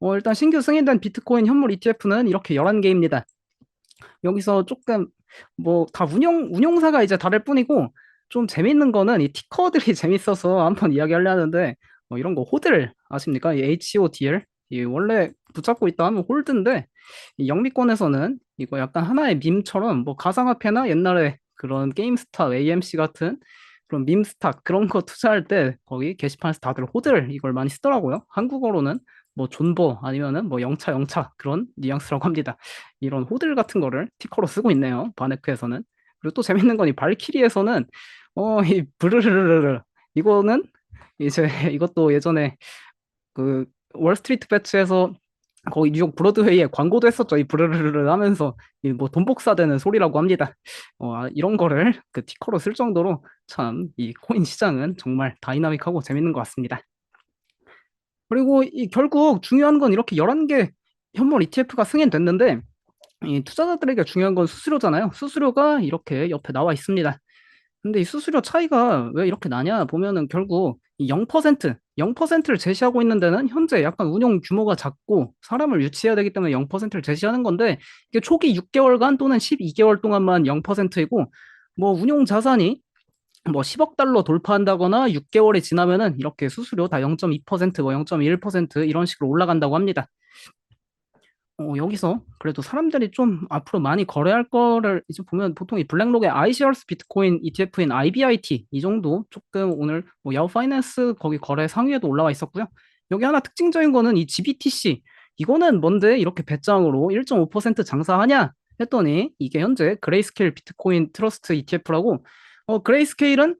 어, 일단 신규 승인된 비트코인 현물 ETF는 이렇게 11개입니다. 여기서 조금 뭐 다 운영 운용사가 이제 다를 뿐이고 좀 재밌는 거는 이 티커들이 재밌어서 한번 이야기하려 하는데 뭐 이런 거 호들 아십니까? 이 HODL 이 원래 붙잡고 있다 하면 홀드인데 이 영미권에서는 이거 약간 하나의 밈처럼 뭐 가상화폐나 옛날에 그런 게임스타 AMC 같은 그런 밈스탁 그런 거 투자할 때 거기 게시판에서 다들 호들 이걸 많이 쓰더라고요. 한국어로는 뭐 존버 아니면은 뭐 영차 영차 그런 뉘앙스라고 합니다. 이런 호들 같은 거를 티커로 쓰고 있네요. 바네크에서는. 그리고 또 재밌는 건 이 발키리에서는 어 이 브르르르르 이거는 이제 이것도 예전에 그 월스트리트 배츠에서 거기 뉴욕 브로드웨이에 광고도 했었죠. 이 브르르르 하면서 이뭐돈 복사되는 소리라고 합니다. 어, 아, 이런 거를 그 티커로 쓸 정도로 참 이 코인 시장은 정말 다이나믹하고 재밌는 것 같습니다. 그리고 이 결국 중요한 건 이렇게 11개 현물 ETF가 승인됐는데 이 투자자들에게 중요한 건 수수료잖아요. 수수료가 이렇게 옆에 나와 있습니다. 근데 이 수수료 차이가 왜 이렇게 나냐 보면은 결국 이 0%, 0%를 제시하고 있는 데는 현재 약간 운용 규모가 작고 사람을 유치해야 되기 때문에 0%를 제시하는 건데 이게 초기 6개월간 또는 12개월 동안만 0%이고 뭐 운용 자산이 뭐 10억 달러 돌파한다거나 6개월이 지나면은 이렇게 수수료 다 0.2%, 뭐 0.1% 이런 식으로 올라간다고 합니다. 어, 여기서 그래도 사람들이 좀 앞으로 많이 거래할 거를 이제 보면 보통 이 블랙록의 iShares 비트코인 ETF인 IBIT 이 정도 조금 오늘 뭐 야후 파이낸스 거기 거래 상위에도 올라와 있었고요. 여기 하나 특징적인 거는 이 GBTC 이거는 뭔데 이렇게 배짱으로 1.5% 장사하냐 했더니 이게 현재 그레이스케일 비트코인 트러스트 ETF라고 어, 그레이스케일은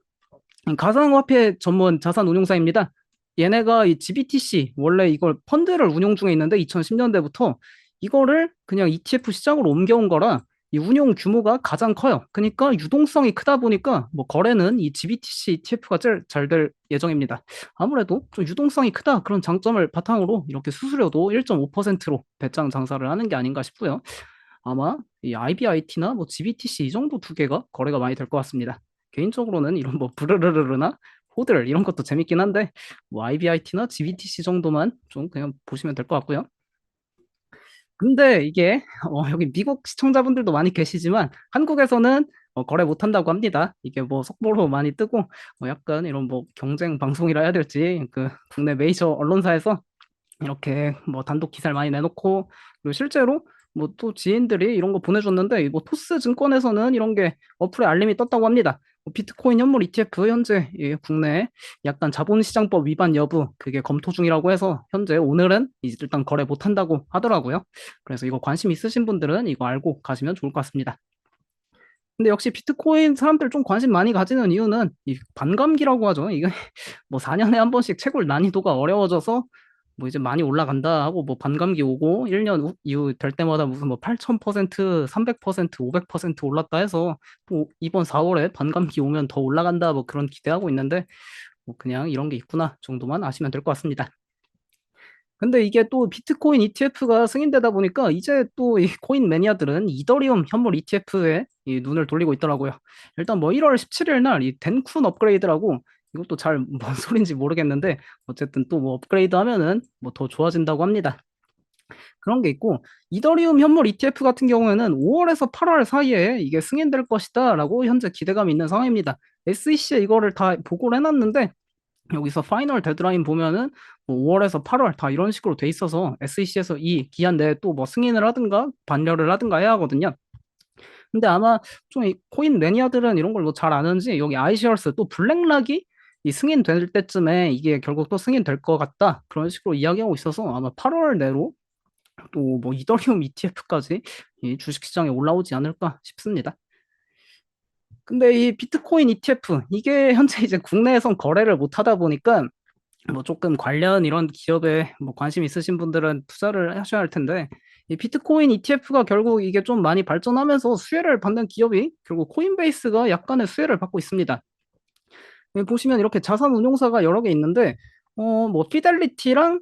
가상화폐 전문 자산 운용사입니다. 얘네가 이 GBTC 원래 이걸 펀드를 운용 중에 있는데 2010년대부터 이거를 그냥 ETF 시장으로 옮겨온 거라 이 운용 규모가 가장 커요. 그러니까 유동성이 크다 보니까 뭐 거래는 이 GBTC ETF가 제일 잘 될 예정입니다. 아무래도 좀 유동성이 크다 그런 장점을 바탕으로 이렇게 수수료도 1.5%로 배짱 장사를 하는 게 아닌가 싶고요. 아마 이 IBIT나 뭐 GBTC 이 정도 두 개가 거래가 많이 될 것 같습니다. 개인적으로는 이런 뭐 브르르르르나 호들 이런 것도 재밌긴 한데 뭐 IBIT나 GBTC 정도만 좀 그냥 보시면 될 것 같고요. 근데 이게 어, 여기 미국 시청자분들도 많이 계시지만 한국에서는 어, 거래 못 한다고 합니다. 이게 뭐 속보로 많이 뜨고 어, 약간 이런 뭐 경쟁 방송이라 해야 될지 그 국내 메이저 언론사에서 이렇게 뭐 단독 기사를 많이 내놓고 그리고 실제로 뭐 또 지인들이 이런 거 보내줬는데 뭐 토스 증권에서는 이런 게 어플에 알림이 떴다고 합니다. 뭐 비트코인 현물 ETF 현재 예, 국내 약간 자본시장법 위반 여부 그게 검토 중이라고 해서 현재 오늘은 일단 거래 못 한다고 하더라고요. 그래서 이거 관심 있으신 분들은 이거 알고 가시면 좋을 것 같습니다. 근데 역시 비트코인 사람들 좀 관심 많이 가지는 이유는 이 반감기라고 하죠. 이게 뭐 4년에 한 번씩 채굴 난이도가 어려워져서 뭐 이제 많이 올라간다 하고 뭐 반감기 오고 1년 후- 이후 될 때마다 무슨 뭐 8,000%, 300%, 500% 올랐다 해서 또 이번 4월에 반감기 오면 더 올라간다 뭐 그런 기대하고 있는데 뭐 그냥 이런 게 있구나 정도만 아시면 될 것 같습니다. 근데 이게 또 비트코인 ETF가 승인되다 보니까 이제 또 이 코인 매니아들은 이더리움 현물 ETF에 이 눈을 돌리고 있더라고요. 일단 뭐 1월 17일 날 이 덴쿤 업그레이드라고 이것도 잘 뭔 소린지 모르겠는데 어쨌든 또 뭐 업그레이드 하면은 뭐 더 좋아진다고 합니다. 그런 게 있고 이더리움 현물 ETF 같은 경우에는 5월에서 8월 사이에 이게 승인될 것이다 라고 현재 기대감이 있는 상황입니다. SEC에 이거를 다 보고를 해놨는데 여기서 파이널 데드라인 보면은 뭐 5월에서 8월 다 이런 식으로 돼 있어서 SEC에서 이 기한 내에 또 뭐 승인을 하든가 반려를 하든가 해야 하거든요. 근데 아마 좀이 코인 매니아들은 이런 걸 뭐 잘 아는지 여기 아이시얼스 또 블랙락이 이 승인될 때쯤에 이게 결국 또 승인될 것 같다 그런 식으로 이야기하고 있어서 아마 8월 내로 또 뭐 이더리움 ETF까지 이 주식시장에 올라오지 않을까 싶습니다. 근데 이 비트코인 ETF 이게 현재 이제 국내에선 거래를 못 하다 보니까 뭐 조금 관련 이런 기업에 뭐 관심 있으신 분들은 투자를 하셔야 할 텐데 이 비트코인 ETF가 결국 이게 좀 많이 발전하면서 수혜를 받는 기업이 결국 코인베이스가 약간의 수혜를 받고 있습니다. 여기 보시면 이렇게 자산 운용사가 여러 개 있는데 어뭐 피델리티랑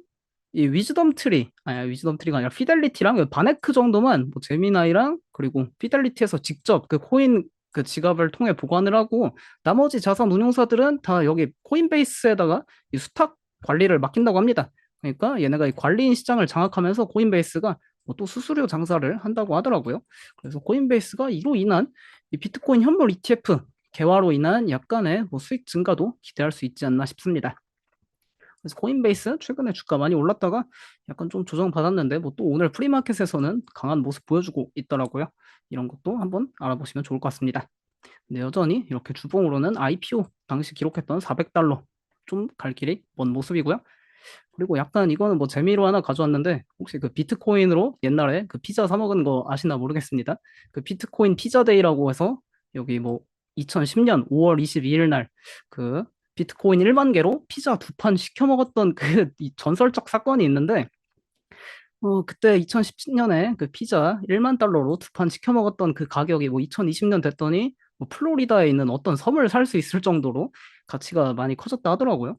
이 위즈덤 트리 아니 위즈덤 트리가 아니라 피델리티랑 바네크 정도만 뭐 제미나이랑 그리고 피델리티에서 직접 그 코인 그 지갑을 통해 보관을 하고 나머지 자산 운용사들은 다 여기 코인베이스에다가 이 수탁 관리를 맡긴다고 합니다. 그러니까 얘네가 이 관리인 시장을 장악하면서 코인베이스가 뭐 또 수수료 장사를 한다고 하더라고요. 그래서 코인베이스가 이로 인한 이 비트코인 현물 ETF 개화로 인한 약간의 뭐 수익 증가도 기대할 수 있지 않나 싶습니다. 그래서 코인베이스 최근에 주가 많이 올랐다가 약간 좀 조정받았는데 뭐 또 오늘 프리마켓에서는 강한 모습 보여주고 있더라고요. 이런 것도 한번 알아보시면 좋을 것 같습니다. 근데 여전히 이렇게 주봉으로는 IPO 당시 기록했던 400달러 좀 갈 길이 먼 모습이고요. 그리고 약간 이거는 뭐 재미로 하나 가져왔는데 혹시 그 비트코인으로 옛날에 그 피자 사 먹은 거 아시나 모르겠습니다. 그 비트코인 피자데이라고 해서 여기 뭐 2010년 5월 22일 날 그 비트코인 1만 개로 피자 두 판 시켜 먹었던 그 이 전설적 사건이 있는데 어 그때 2017년에 그 피자 1만 달러로 두 판 시켜 먹었던 그 가격이 뭐 2020년 됐더니 뭐 플로리다에 있는 어떤 섬을 살 수 있을 정도로 가치가 많이 커졌다 하더라고요.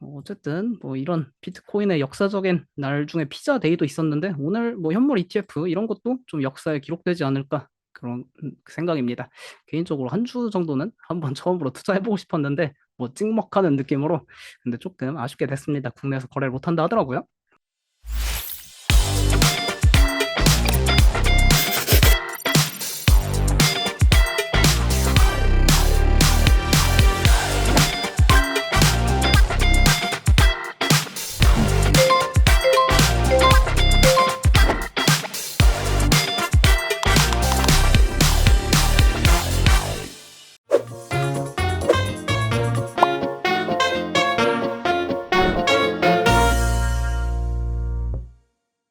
어, 어쨌든 뭐 이런 비트코인의 역사적인 날 중에 피자 데이도 있었는데 오늘 뭐 현물 ETF 이런 것도 좀 역사에 기록되지 않을까 그런 음, 생각입니다. 개인적으로 한 주 정도는 한번 처음으로 투자해보고 싶었는데 뭐 찍먹하는 느낌으로 근데 조금 아쉽게 됐습니다. 국내에서 거래를 못한다 하더라고요.